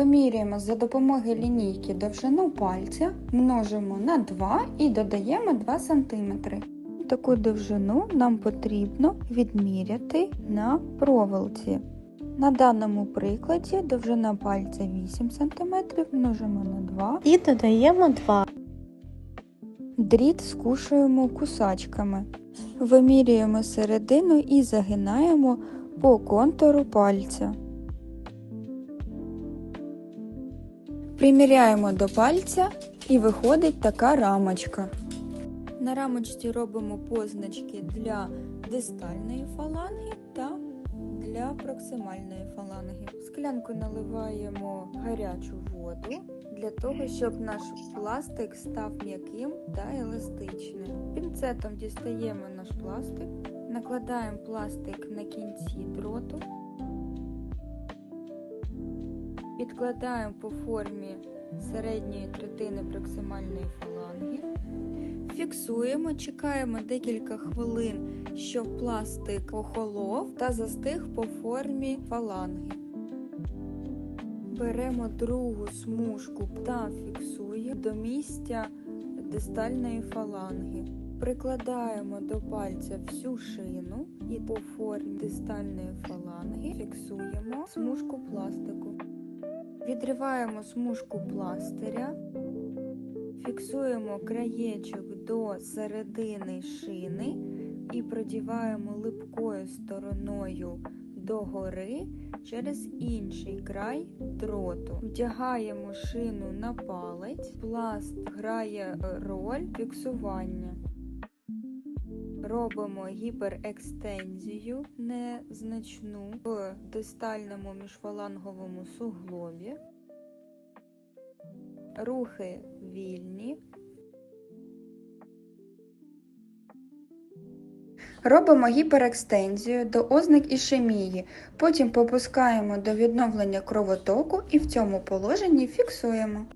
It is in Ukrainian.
Поміряємо за допомогою лінійки довжину пальця, множимо на 2 і додаємо 2 см. Таку довжину нам потрібно відміряти на проволоці. На даному прикладі довжина пальця 8 см, множимо на 2. І додаємо 2. Дріт скушуємо кусачками. Вимірюємо середину і загинаємо по контуру пальця. Приміряємо до пальця і виходить така рамочка. На рамочці робимо позначки для дистальної фаланги та для проксимальної фаланги. В склянку наливаємо гарячу воду для того, щоб наш пластик став м'яким та еластичним. Пінцетом дістаємо наш пластик, накладаємо пластик на кінці дроту, підкладаємо по формі середньої третини проксимальної фаланги. Фіксуємо, чекаємо декілька хвилин, щоб пластик охолов та застиг по формі фаланги. Беремо другу смужку та фіксуємо до місця дистальної фаланги. Прикладаємо до пальця всю шину і по формі дистальної фаланги фіксуємо смужку пластику. Відриваємо смужку пластиря, фіксуємо краєчок до середини шини і продіваємо липкою стороною догори через інший край дроту. Вдягаємо шину на палець, пласт грає роль фіксування. Робимо гіперекстензію незначну в дистальному міжфаланговому суглобі. Рухи вільні. Робимо гіперекстензію до озник ішемії, потім попускаємо до відновлення кровотоку і в цьому положенні фіксуємо.